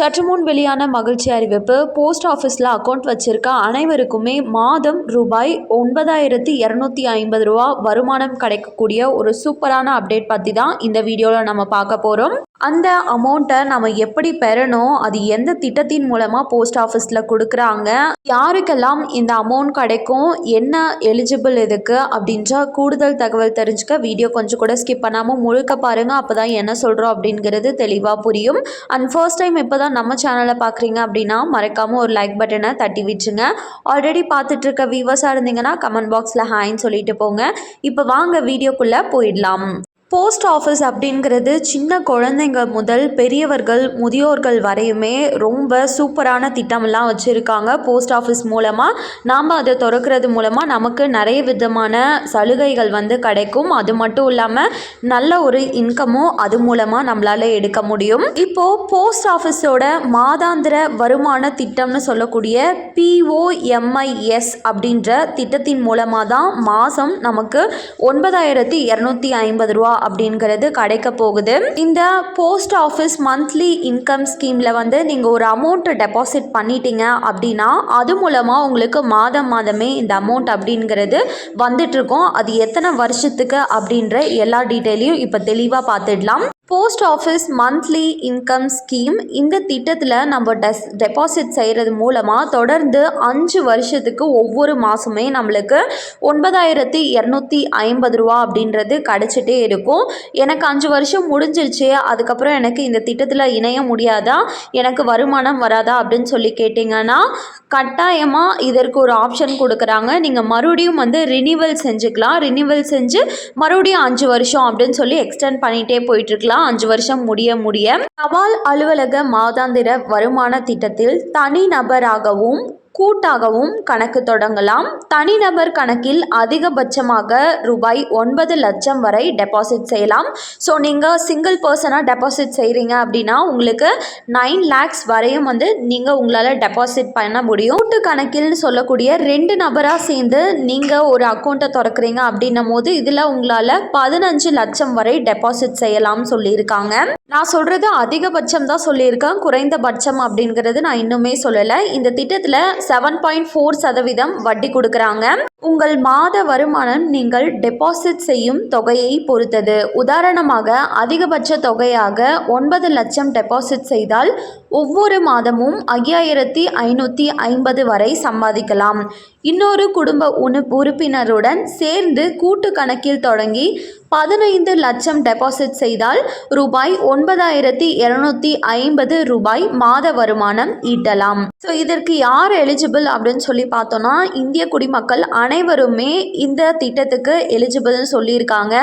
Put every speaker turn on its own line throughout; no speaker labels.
சற்று முன் வெளியான மகிழ்ச்சி அறிவிப்பு போஸ்ட் ஆஃபீஸில் அக்கௌண்ட் வச்சிருக்க அனைவருக்குமே மாதம் ரூபாய் ஒன்பதாயிரத்தி இரநூத்தி ஐம்பது ரூபா வருமானம் கிடைக்கக்கூடிய ஒரு சூப்பரான அப்டேட் பற்றி தான் இந்த வீடியோவில் நம்ம பார்க்க போகிறோம் அந்த அமௌண்ட்டை நம்ம எப்படி பெறணும்? அது எந்த திட்டத்தின் மூலமாக போஸ்ட் ஆஃபீஸில் கொடுக்குறாங்க? யாருக்கெல்லாம் இந்த அமௌண்ட் கிடைக்கும்? என்ன எலிஜிபிள் இதுக்கு அப்படின்ற கூடுதல் தகவல் தெரிஞ்சுக்க வீடியோ கொஞ்சம் கூட ஸ்கிப் பண்ணாமல் முழுக்க பாருங்கள் அப்போ தான் என்ன சொல்கிறோம் அப்படிங்கிறது தெளிவாக புரியும். அண்ட் ஃபர்ஸ்ட் டைம் இப்போ தான் நம்ம சேனலை பார்க்குறீங்க அப்படின்னா மறக்காமல் ஒரு லைக் பட்டனை தட்டி விட்டுருங்க. ஆல்ரெடி பார்த்துட்ருக்க வியூவர்ஸாக இருந்தீங்கன்னா கமெண்ட் பாக்ஸில் ஹாய்ன்னு சொல்லிட்டு போங்க. இப்போ வாங்க வீடியோக்குள்ளே போயிடலாம். போஸ்ட் ஆஃபீஸ் அப்படிங்கிறது சின்ன குழந்தைங்க முதல் பெரியவர்கள் முதியோர்கள் வரையுமே ரொம்ப சூப்பரான திட்டமெல்லாம் வச்சுருக்காங்க. போஸ்ட் ஆஃபீஸ் மூலமாக நாம் அதை திறக்கிறது மூலமாக நமக்கு நிறைய விதமான சலுகைகள் வந்து கிடைக்கும். அது மட்டும் இல்லாமல் நல்ல ஒரு இன்கமும் அது மூலமாக நம்மளால் எடுக்க முடியும். இப்போது போஸ்ட் ஆஃபீஸோட மாதாந்திர வருமான திட்டம்னு சொல்லக்கூடிய பிஓஎம்ஐஎஸ் அப்படின்ற திட்டத்தின் மூலமாக தான் மாதம் நமக்கு ஒன்பதாயிரத்தி இரநூத்தி ஐம்பது ரூபா அப்படிங்கிறது கிடைக்க போகுது. இந்த போஸ்ட் ஆஃபீஸ் மந்த்லி இன்கம் ஸ்கீமில் வந்து நீங்கள் ஒரு அமௌண்ட்டை டெபாசிட் பண்ணிட்டீங்க அப்படின்னா அது மூலமாக உங்களுக்கு மாதம் மாதமே இந்த அமௌண்ட் அப்படிங்கிறது வந்துட்டுருக்கோம். அது எத்தனை வருஷத்துக்கு அப்படின்ற எல்லா டீட்டெயிலையும் இப்போ தெளிவாக பார்த்துடலாம். Post office monthly income scheme இந்த திட்டத்தில் நம்ம டெஸ் டெபாசிட் செய்கிறது மூலமாக தொடர்ந்து அஞ்சு வருஷத்துக்கு ஒவ்வொரு மாதமே நம்மளுக்கு ஒன்பதாயிரத்தி இரநூத்தி ஐம்பது ரூபா அப்படின்றது கிடச்சிட்டே இருக்கும். எனக்கு அஞ்சு வருஷம் முடிஞ்சிருச்சு அதுக்கப்புறம் எனக்கு இந்த திட்டத்தில் இணைய முடியாதா? எனக்கு வருமானம் வராதா? அப்படின்னு சொல்லி கேட்டிங்கன்னா கட்டாயமாக இதற்கு ஒரு ஆப்ஷன் கொடுக்குறாங்க. நீங்கள் மறுபடியும் வந்து ரினிவல் செஞ்சுக்கலாம். ரினிவல் செஞ்சு மறுபடியும் அஞ்சு வருஷம் அப்படின்னு சொல்லி எக்ஸ்டெண்ட் பண்ணிகிட்டே போயிட்டுருக்கலாம். அஞ்சு வருஷம் முடிய முடிய. தபால் அலுவலக மாதாந்திர வருமான திட்டத்தில் தனிநபராகவும் கூட்டாகவும் கணக்கு தொடங்கலாம். தனிநபர் கணக்கில் அதிகபட்சமாக ரூபாய் ஒன்பது லட்சம் வரை டெபாசிட் செய்யலாம். ஸோ நீங்கள் சிங்கிள் பர்சனாக டெபாசிட் செய்கிறீங்க அப்படின்னா உங்களுக்கு நைன் லேக்ஸ் வரையும் வந்து நீங்கள் உங்களால் டெபாசிட் பண்ண முடியும். கூட்டு கணக்கில்னு சொல்லக்கூடிய ரெண்டு நபராக சேர்ந்து நீங்கள் ஒரு அக்கௌண்ட்டை திறக்கிறீங்க அப்படின்னும் போது இதில் உங்களால் பதினஞ்சு லட்சம் வரை டெபாசிட் செய்யலாம்னு சொல்லியிருக்காங்க. நான் சொல்கிறது அதிகபட்சம் தான் சொல்லியிருக்கேன். குறைந்தபட்சம் அப்படிங்கிறது நான் இன்னுமே சொல்லலை. இந்த திட்டத்தில் செவன் பாயிண்ட் ஃபோர் சதவீதம் வட்டி கொடுக்குறாங்க. உங்கள் மாத வருமானம் நீங்கள் டெபாசிட் செய்யும் தொகையை பொறுத்தது. உதாரணமாக அதிகபட்ச தொகையாக ஒன்பது லட்சம் டெபாசிட் செய்தால் ஒவ்வொரு மாதமும் ஐயாயிரத்தி ஐநூற்றி ஐம்பது வரை சம்பாதிக்கலாம். இன்னொரு குடும்ப உணு உறுப்பினருடன் சேர்ந்து கூட்டு கணக்கில் தொடங்கி பதினைந்து லட்சம் டெபாசிட் செய்தால் ரூபாய் ஒன்பதாயிரத்தி இரநூத்தி ஐம்பது ரூபாய் மாத வருமானம் ஈட்டலாம். ஸோ இதற்கு யார் எலிஜிபிள் அப்படின்னு சொல்லி பார்த்தோன்னா இந்திய குடிமக்கள் அனைவருமே இந்த திட்டத்துக்கு எலிஜிபிள்னு சொல்லியிருக்காங்க.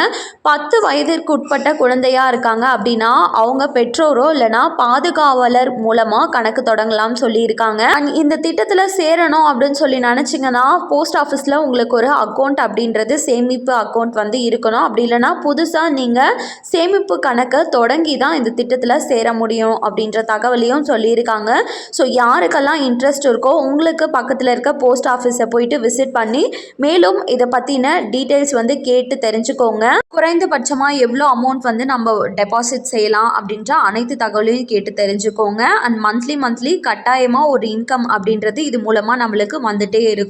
பத்து வயதிற்கு உட்பட்ட குழந்தையாக இருக்காங்க அப்படின்னா அவங்க பெற்றோரோ இல்லைனா பாதுகாவலர் மூலமாக கணக்கு தொடங்கலாம்னு சொல்லியிருக்காங்க. இந்த திட்டத்தில் சேரணும் அப்படின்னு சொல்லி நினச்சிங்க நினச்சிங்கன்னா போஸ்ட் ஆஃபீஸில் உங்களுக்கு ஒரு அக்கௌண்ட் அப்படின்றது சேமிப்பு அக்கௌண்ட் வந்து இருக்கணும். அப்படி இல்லைனா புதுசாக நீங்கள் சேமிப்பு கணக்கை தொடங்கி தான் இந்த திட்டத்தில் சேர முடியும் அப்படின்ற தகவலையும் சொல்லியிருக்காங்க. ஸோ யாருக்கெல்லாம் இன்ட்ரெஸ்ட் இருக்கோ உங்களுக்கு பக்கத்தில் இருக்க போஸ்ட் ஆஃபீஸை போயிட்டு விசிட் பண்ணி மேலும் இதை பற்றின டீட்டெயில்ஸ் வந்து கேட்டு தெரிஞ்சுக்கோங்க. குறைந்தபட்சமாக எவ்வளோ அமௌண்ட் வந்து நம்ம டெபாசிட் செய்யலாம் அப்படின்ற அனைத்து தகவலையும் கேட்டு தெரிஞ்சுக்கோங்க. அண்ட் மந்த்லி மந்த்லி கட்டாயமாக ஒரு இன்கம் அப்படின்றது இது மூலமாக நம்மளுக்கு வந்துட்டே